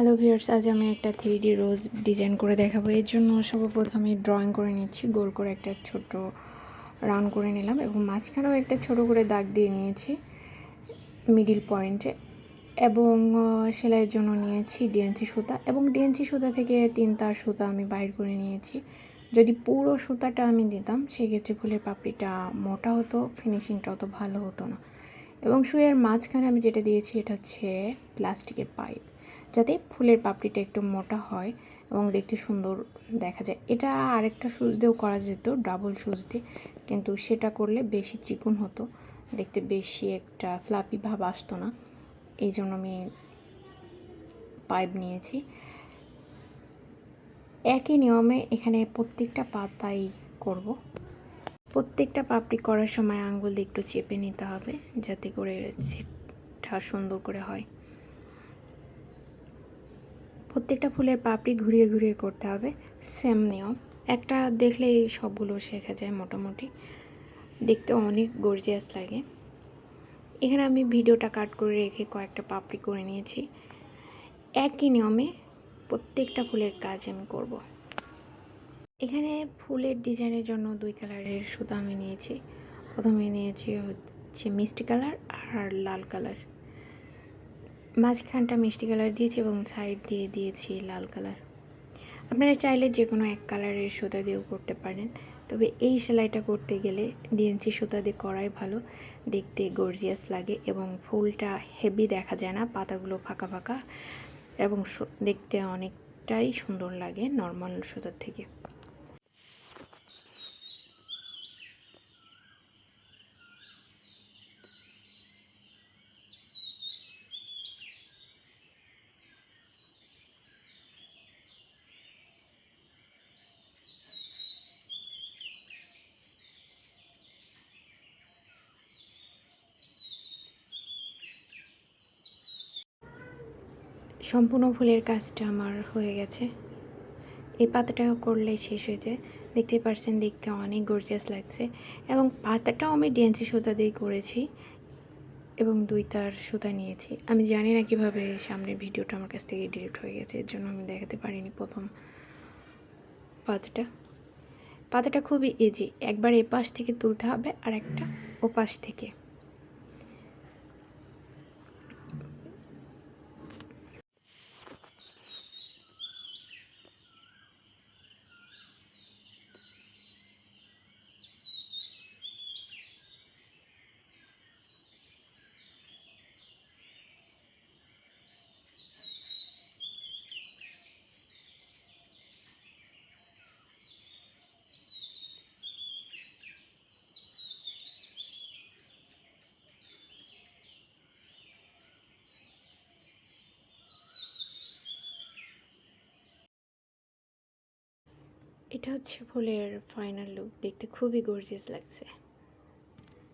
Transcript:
Hello viewers আজ আমি একটা থ্রি ডি রোজ ডিজাইন করে দেখাবো। এর জন্য সর্বপ্রথমে ড্রয়িং করে নিচ্ছি, গোল করে একটা ছোট রাউন্ড করে নিলাম এবং মাঝখানেও একটা ছোট করে দাগ দিয়ে নিয়েছি মিডিল পয়েন্টে এবং সেলাইয়ের জন্য নিয়েছি ডিএনসি সুতা এবং ডিএনসি সুতা থেকে তিন তার সুতা আমি বাইর করে নিয়েছি। যদি পুরো সুতাটা আমি দিতাম, সেক্ষেত্রে ফুলের পাপড়িটা মোটা হতো ফিনিশিংটা অত ভালো হতো না। এবং শুয়ের মাঝখানে আমি যেটা দিয়েছি, এটা হচ্ছে প্লাস্টিকের পাইপ যাতে ফুলের পাপড়িটা একটু মোটা হয় এবং দেখতে সুন্দর দেখা যায়। এটা আরেকটা সুজ দিয়েও করা যেত ডাবল সুচ দিয়ে কিন্তু সেটা করলে বেশি চিকন হতো, দেখতে বেশি একটা ফ্লাপি ভাব আসতো না। এই জন্য আমি পাইপ নিয়েছি। একই নিয়মে এখানে প্রত্যেকটা পাতাই করব। প্রত্যেকটা পাপড়ি করার সময় আঙ্গুল একটু চেপে নিতে হবে, যাতে করে সেটা সুন্দর করে হয়। প্রত্যেকটা ফুলের পাপড়ি ঘুরিয়ে ঘুরিয়ে করতে হবে। সেম নিয়ম। একটা দেখলেই সবগুলো শেখা যায় মোটামুটি। দেখতে অনেক গর্জিয়াস লাগে। এখানে আমি ভিডিওটা কাট করে রেখে কয়েকটা পাপড়ি করে নিয়েছি। একই নিয়মে প্রত্যেকটা ফুলের কাজ আমি করব। এখানে ফুলের ডিজাইনের জন্য দুই কালারের সুতা আমি নিয়েছি। প্রথমে নিয়েছি হচ্ছে মিষ্টি কালার আর লাল কালার। মাঝখানটা মিষ্টি কালার দিয়েছি এবং সাইড দিয়ে দিয়েছি লাল কালার। আপনারা চাইলে যে কোনো এক কালারের সুতা দিয়েও করতে পারেন। তবে এই সেলাইটা করতে গেলে ডিএনসি সুতা দিয়ে করাই ভালো। দেখতে গর্জিয়াস লাগে এবং ফুলটা হেভি দেখা যায় না, পাতাগুলো ফাঁকা ফাঁকা এবং দেখতে অনেকটাই সুন্দর লাগে নর্মাল সুতার থেকে। সম্পূর্ণ ফুলের কাজটা আমার হয়ে গেছে। এই পাতাটা করলে শেষ হয়ে যায়। দেখতে পাচ্ছেন দেখতে অনেক গর্জিয়াস লাগছে। এবং পাতাটাও আমি ডিএনসি সুতা দিয়ে করেছি এবং দুই তার সুতা নিয়েছি। আমি জানি না কীভাবে সামনের ভিডিওটা আমার কাছ থেকে ডিলিট হয়ে গেছে, এর জন্য আমি দেখাতে পারিনি প্রথম পাতাটা। পাতাটা খুবই ইজি একবার এ পাশ থেকে তুলতে হবে আর একটা ও পাশ থেকে। এটা হচ্ছে ফুলের ফাইনাল লুক দেখতে খুবই গর্জিয়াস লাগছে।